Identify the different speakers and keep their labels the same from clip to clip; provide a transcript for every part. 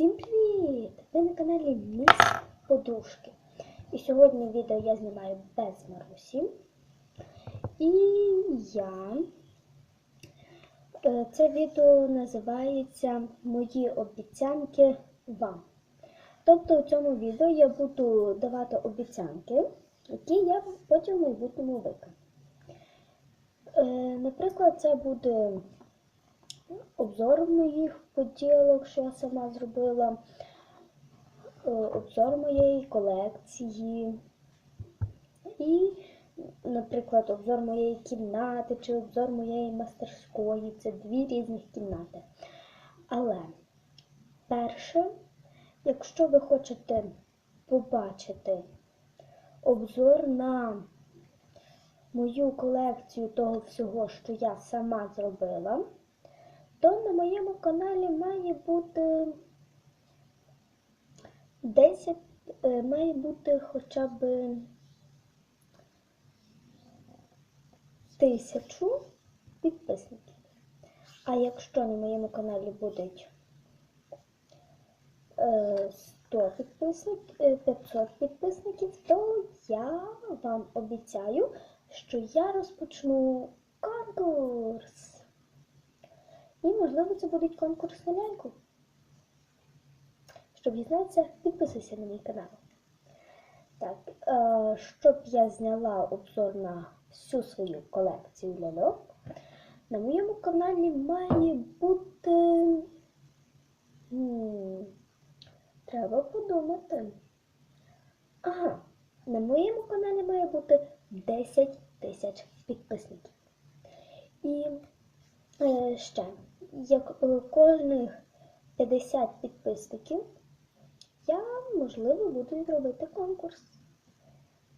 Speaker 1: Всім привіт! Ви на каналі Міс Подружки. І сьогодні відео я знімаю без Марусі. І я. Е, Це відео називається Мої обіцянки вам. Тобто у цьому відео я буду давати обіцянки, які я потім в майбутньому виконую. Е, Наприклад, це буде обзор моїх поділок, що я сама зробила, е, обзор моєї колекції. І, наприклад, обзор моєї кімнати чи обзор моєї мастерської. Це дві різних кімнати. Але перше, якщо ви хочете побачити обзор на мою колекцію того всього, що я сама зробила, то на моєму каналі має бути 10, е, має бути хоча б тисячу підписників. А якщо на моєму каналі будуть е, 100 підписників, 500 підписників, то я вам обіцяю, що я розпочну конкурс. І, можливо, це буде конкурс на ляльку. Щоб дізнатися, підписуйся на мій канал. Так, е, щоб я зняла обзор на всю свою колекцію ляльок, на моєму каналі має бути. М, Треба подумати. Ага, на моєму каналі має бути 10 тисяч підписників. І е, ще, як е, кожних 50 підписників, я, можливо, буду робити конкурс.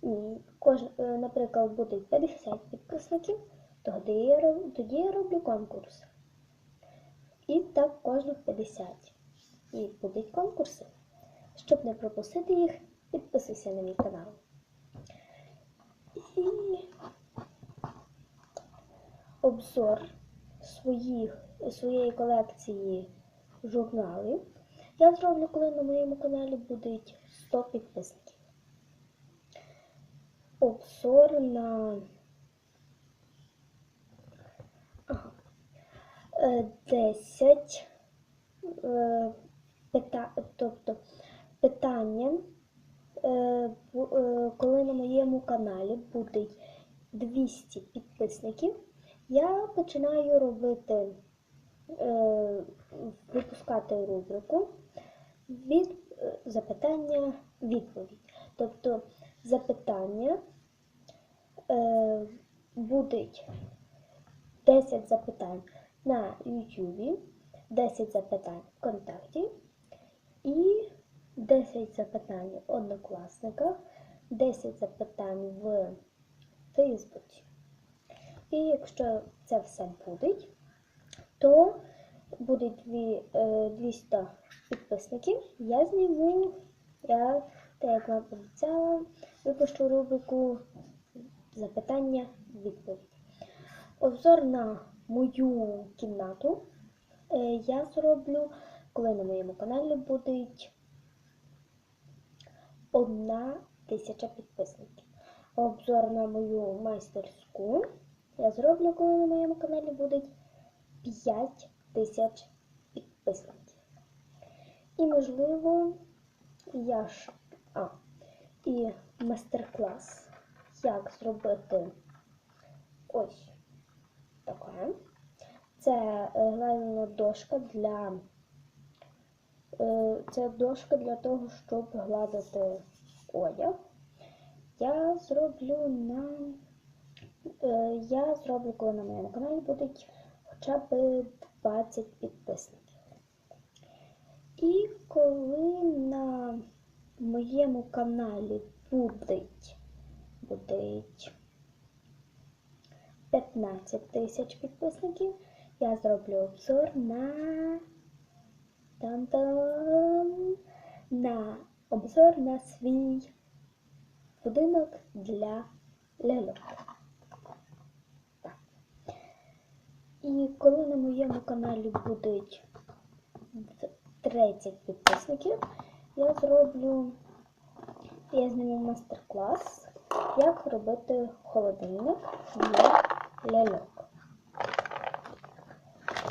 Speaker 1: І кож, е, наприклад, буде 50 підписників, тоді я, роб- тоді я роблю конкурс. І так кожних 50. І будуть конкурси. Щоб не пропустити їх, підписуйся на мій канал. І обзор своїх, своєї колекції журналів я зроблю, коли на моєму каналі буде 100 підписників. Обзор на ага. Е, 10 е, пита... тобто питання, е, е, коли на моєму каналі буде 200 підписників, я починаю робити, е, випускати рубрику від е, запитання відповідь. Тобто запитання е, будуть 10 запитань на YouTube, 10 запитань ВКонтакті і 10 запитань в однокласниках, 10 запитань в Фейсбуці. І якщо це все буде, то буде е, 200 підписників. Я зніму, я, так як вам обіцяла, випущу рубрику запитання відповідь. Обзор на мою кімнату е, я зроблю, коли на моєму каналі буде одна тисяча підписників. Обзор на мою майстерську я зроблю, коли на моєму каналі буде 5 тисяч підписників. І, можливо, я ж. А, і майстер-клас, як зробити ось таке. Це е, глиняна дошка для. е, Це дошка для того, щоб гладити одяг. Я зроблю на. Е, Я зроблю, коли на моєму каналі будуть хоча б 20 підписників. І коли на моєму каналі будуть, будуть 15 тисяч підписників, я зроблю обзор на там-там, на обзор на свій будинок для ляльок. Так. І коли на моєму каналі будуть 30 підписників, я зроблю, я зніму мастер-клас, як робити холодильник для ляльок.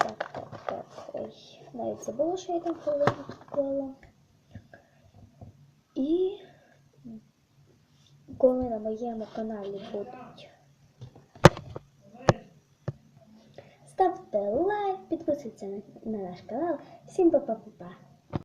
Speaker 1: Так, так, так. Ой, навіть забула, що я там холодильник вклала. І коли на моєму каналі будуть. Ставте лайк, підписуйтесь на, на наш канал. Всім па-па-па-па.